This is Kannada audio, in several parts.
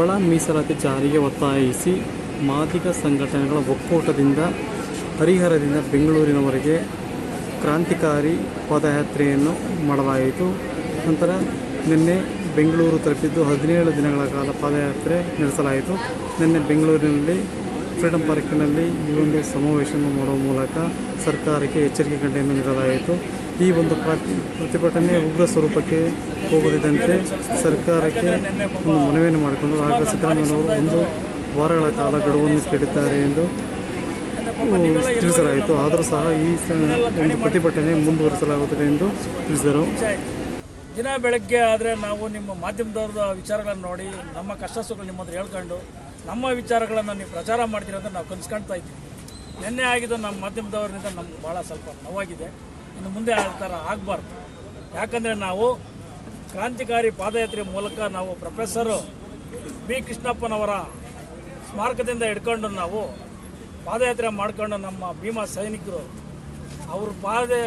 ಒಳ ಮೀಸಲಾತಿ ಜಾರಿಗೆ ಒತ್ತಾಯಿಸಿ ಮಾದಿಗ ಸಂಘಟನೆಗಳ ಒಕ್ಕೂಟದಿಂದ, ಹರಿಹರದಿಂದ ಬೆಂಗಳೂರಿನವರೆಗೆ ಕ್ರಾಂತಿಕಾರಿ ಪಾದಯಾತ್ರೆಯನ್ನು ಮಾಡಲಾಯಿತು. ನಂತರ ನಿನ್ನೆ ಬೆಂಗಳೂರು ತಲುಪಿದ್ದು ಹದಿನೇಳು ದಿನಗಳ ಕಾಲ ಪಾದಯಾತ್ರೆ ನಡೆಸಲಾಯಿತು. ನಿನ್ನೆ ಬೆಂಗಳೂರಿನಲ್ಲಿ ಫ್ರೀಡಂ ಪಾರ್ಕಿನಲ್ಲಿ ಈ ಒಂದು ಸಮಾವೇಶವನ್ನು ಮಾಡುವ ಮೂಲಕ ಸರ್ಕಾರಕ್ಕೆ ಎಚ್ಚರಿಕೆ ಗಂಟೆಯನ್ನು ನೀಡಲಾಯಿತು. ಈ ಒಂದು ಪ್ರತಿ ಪ್ರತಿಭಟನೆ ಉಗ್ರ ಸ್ವರೂಪಕ್ಕೆ ಹೋಗದಿದ್ದಂತೆ ಸರ್ಕಾರಕ್ಕೆ ಒಂದು ಮನವಿಯನ್ನು ಮಾಡಿಕೊಂಡು ಆಗ ಸಿದ್ದರಾಮಯ್ಯನವರು ಒಂದು ವಾರಗಳ ಕಾಲ ಗಡುವನ್ನು ಕೇಳಿದ್ದಾರೆ ಎಂದು ತಿಳಿಸಲಾಯಿತು. ಆದರೂ ಸಹ ಈ ಒಂದು ಪ್ರತಿಭಟನೆ ಮುಂದುವರಿಸಲಾಗುತ್ತದೆ ಎಂದು ತಿಳಿಸಿದರು. ದಿನ ಬೆಳಗ್ಗೆ ಆದರೆ ನಾವು ನಿಮ್ಮ ಮಾಧ್ಯಮದವ್ರದ ವಿಚಾರಗಳನ್ನು ನೋಡಿ, ನಮ್ಮ ಕಷ್ಟ ಸುಖಗಳು ನಿಮ್ಮ ಹತ್ರ ಹೇಳ್ಕೊಂಡು, ನಮ್ಮ ವಿಚಾರಗಳನ್ನು ನೀವು ಪ್ರಚಾರ ಮಾಡ್ತೀರಿ ಅಂತ ನಾವು ಕನ್ಸ್ಕೊಳ್ತಾ ಇದ್ದೀವಿ. ನಿನ್ನೆ ಆಗಿದ್ದು ನಮ್ಮ ಮಾಧ್ಯಮದವರಿಂದ ನಮ್ಗೆ ಭಾಳ ಸ್ವಲ್ಪ ನೋವಾಗಿದೆ. ಇನ್ನು ಮುಂದೆ ಆ ಥರ ಆಗಬಾರ್ದು. ಯಾಕಂದರೆ ನಾವು ಕ್ರಾಂತಿಕಾರಿ ಪಾದಯಾತ್ರೆ ಮೂಲಕ ನಾವು ಪ್ರೊಫೆಸರು ಬಿ ಕೃಷ್ಣಪ್ಪನವರ ಸ್ಮಾರಕದಿಂದ ಹಿಡ್ಕೊಂಡು ನಾವು ಪಾದಯಾತ್ರೆ ಮಾಡ್ಕೊಂಡು ನಮ್ಮ ಭೀಮಾ ಸೈನಿಕರು ಅವ್ರ ಪಾದೆ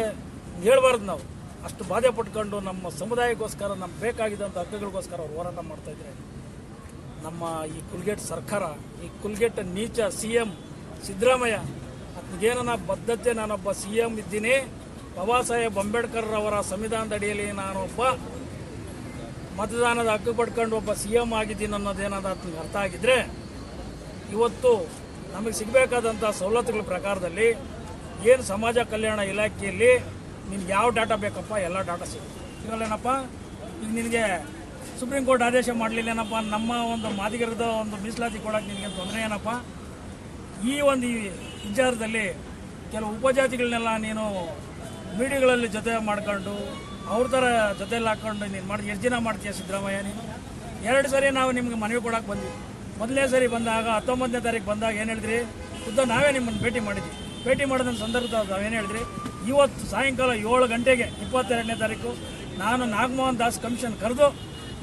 ಹೇಳ್ಬಾರ್ದು ನಾವು. ಅಷ್ಟು ಬಾಧೆ ಪಟ್ಕೊಂಡು ನಮ್ಮ ಸಮುದಾಯಕ್ಕೋಸ್ಕರ, ನಮ್ಗೆ ಬೇಕಾಗಿದ್ದಂಥ ಹಕ್ಕುಗಳಿಗೋಸ್ಕರ ಅವ್ರು ಹೋರಾಟ ಮಾಡ್ತಾಯಿದ್ರೆ ನಮ್ಮ ಈ ಕುಲ್ಗೇಟ್ ಸರ್ಕಾರ, ಈ ಕುಲ್ಗೇಟ್ ನೀಚ ಸಿ ಎಂ ಸಿದ್ದರಾಮಯ್ಯ ಅದಕ್ಕೇನ ಬದ್ಧತೆ ನಾನೊಬ್ಬ ಸಿ ಎಂ ಇದ್ದೀನಿ. ಬಾಬಾ ಸಾಹೇಬ್ ಅಂಬೇಡ್ಕರ್ ಅವರ ಸಂವಿಧಾನದ ಅಡಿಯಲ್ಲಿ ನಾನೊಬ್ಬ ಮತದಾನದ ಹಕ್ಕು ಪಡ್ಕೊಂಡು ಒಬ್ಬ ಸಿ ಎಂ ಆಗಿದ್ದೀನಿ ಅನ್ನೋದೇನಾದ ಅರ್ಥ ಆಗಿದ್ರೆ ಇವತ್ತು ನಮಗೆ ಸಿಗಬೇಕಾದಂಥ ಸವಲತ್ತುಗಳ ಪ್ರಕಾರದಲ್ಲಿ ಏನು ಸಮಾಜ ಕಲ್ಯಾಣ ಇಲಾಖೆಯಲ್ಲಿ ನಿನಗೆ ಯಾವ ಡಾಟಾ ಬೇಕಪ್ಪ? ಎಲ್ಲ ಡಾಟಾ ಸಿಗುತ್ತೆ. ಸಿಗಲ್ಲೇನಪ್ಪ ಈಗ ನಿನಗೆ ಸುಪ್ರೀಂ ಕೋರ್ಟ್ ಆದೇಶ ಮಾಡಲಿಲ್ಲ ಏನಪ್ಪ ನಮ್ಮ ಒಂದು ಮಾದಿಗರದ ಒಂದು ಮೀಸಲಾತಿ ಕೊಡೋಕೆ ನಿನಗೆ ತೊಂದರೆ ಏನಪ್ಪ? ಈ ಒಂದು ವಿಚಾರದಲ್ಲಿ ಕೆಲವು ಉಪಜಾತಿಗಳನ್ನೆಲ್ಲ ನೀನು ಮೀಡಿಯಾಗಳಲ್ಲಿ ಜೊತೆ ಮಾಡ್ಕೊಂಡು, ಅವ್ರ ಥರ ಜೊತೆಯಲ್ಲಿ ಹಾಕ್ಕೊಂಡು ನೀನು ಮಾಡಿ, ಎಷ್ಟು ದಿನ ಮಾಡ್ತೀಯ ಸಿದ್ದರಾಮಯ್ಯ ನೀನು? ಎರಡು ಸರಿ ನಾವು ನಿಮಗೆ ಮನವಿ ಕೊಡೋಕೆ ಬಂದ್ವಿ. ಮೊದಲನೇ ಸರಿ ಬಂದಾಗ ಹತ್ತೊಂಬತ್ತನೇ ತಾರೀಕು ಬಂದಾಗ ಏನು ಹೇಳಿದ್ರಿ? ಖುದ್ದ ನಾವೇ ನಿಮ್ಮನ್ನು ಭೇಟಿ ಮಾಡಿದ್ವಿ. ಭೇಟಿ ಮಾಡಿದ ಸಂದರ್ಭದಲ್ಲಿ ಏನು ಹೇಳಿದ್ರಿ? ಇವತ್ತು ಸಾಯಂಕಾಲ ಏಳು ಗಂಟೆಗೆ ಇಪ್ಪತ್ತೆರಡನೇ ತಾರೀಕು ನಾನು ನಾಗಮೋಹನ್ ದಾಸ್ ಕಮಿಷನ್ ಕರೆದು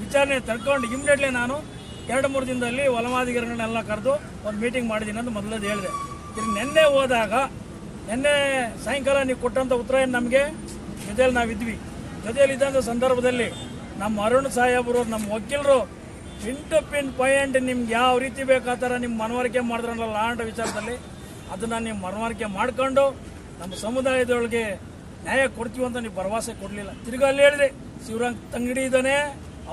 ವಿಚಾರಣೆ ತಡ್ಕೊಂಡು ಇಮಿಡಿಯೇಟ್ಲಿ ನಾನು ಎರಡು ಮೂರು ದಿನದಲ್ಲಿ ಹೊಲಮಾದಿಗರನ್ನೆಲ್ಲ ಕರೆದು ಒಂದು ಮೀಟಿಂಗ್ ಮಾಡಿದ್ದೀನಿ ಅಂತ ಮೊದಲದು ಹೇಳಿದೆ. ಇಲ್ಲಿ ನಿನ್ನೆ ಹೋದಾಗ ನಿನ್ನೆ ಸಾಯಂಕಾಲ ನೀವು ಕೊಟ್ಟಂಥ ಉತ್ತರ ಏನು ನಮಗೆ? ಜೊತೆಯಲ್ಲಿ ನಾವಿದ್ವಿ. ಜೊತೆಯಲ್ಲಿ ಇದ್ದಂಥ ಸಂದರ್ಭದಲ್ಲಿ ನಮ್ಮ ಅರುಣ್ ಸಾಹೇಬರು ನಮ್ಮ ವಕೀಲರು ಪಿನ್ ಟು ಪಿನ್ ಪಾಯಿಂಟ್ ನಿಮ್ಗೆ ಯಾವ ರೀತಿ ಬೇಕು ಥರ ನಿಮ್ಮ ಮನವರಿಕೆ ಮಾಡಿದ್ರಲ್ಲ ಲಾಂಡ್ ವಿಚಾರದಲ್ಲಿ ಅದನ್ನು ನೀವು ಮನವರಿಕೆ ಮಾಡ್ಕೊಂಡು ನಮ್ಮ ಸಮುದಾಯದೊಳಗೆ ನ್ಯಾಯ ಕೊಡ್ತೀವಿ ಅಂತ ನೀವು ಭರವಸೆ ಕೊಡಲಿಲ್ಲ. ತಿರ್ಗಿ ಅಲ್ಲಿ ಹೇಳಿದೆ, ಶಿವರಂಗ್ ತಂಗಡಿ ಇದ್ದಾನೆ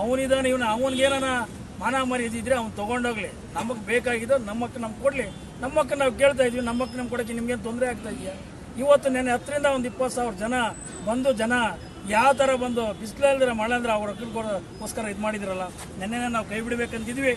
ಅವನಿದ್ದಾನೆ ಇವನು ಅವನಿಗೇನ ಮಾನ ಮರ್ಯಾದಿದ್ರೆ ಅವ್ನು ತೊಗೊಂಡೋಗ್ಲಿ. ನಮಗೆ ಬೇಕಾಗಿದ್ದು ನಮ್ಮಕ್ಕೆ ನಮ್ಗೆ ಕೊಡಲಿ. ನಮ್ಮಕ್ಕೆ ನಾವು ಕೇಳ್ತಾ ಇದ್ವಿ ಮಕ್ಕಳು ನಮ್ಗೆ ಕೊಡೋಕ್ಕೆ ನಿಮ್ಗೇನು ತೊಂದರೆ ಆಗ್ತಾ ಇದೆಯಾ? ಇವತ್ತು ನೆನೆ ಹತ್ತರಿಂದ ಒಂದು ಇಪ್ಪತ್ತು ಸಾವಿರ ಜನ ಬಂದು ಜನ ಯಾವ ಥರ ಬಂದು ಬಿಸಿಲಲ್ದಿರ ಮಳೆ ಅಂದ್ರೆ ಅವ್ರ ಕೊಡೋಕ್ಕೋಸ್ಕರ ಇದು ಮಾಡಿದ್ರಲ್ಲ, ನೆನ್ನೆನೇ ನಾವು ಕೈ ಬಿಡಬೇಕಂತಿದ್ವಿ.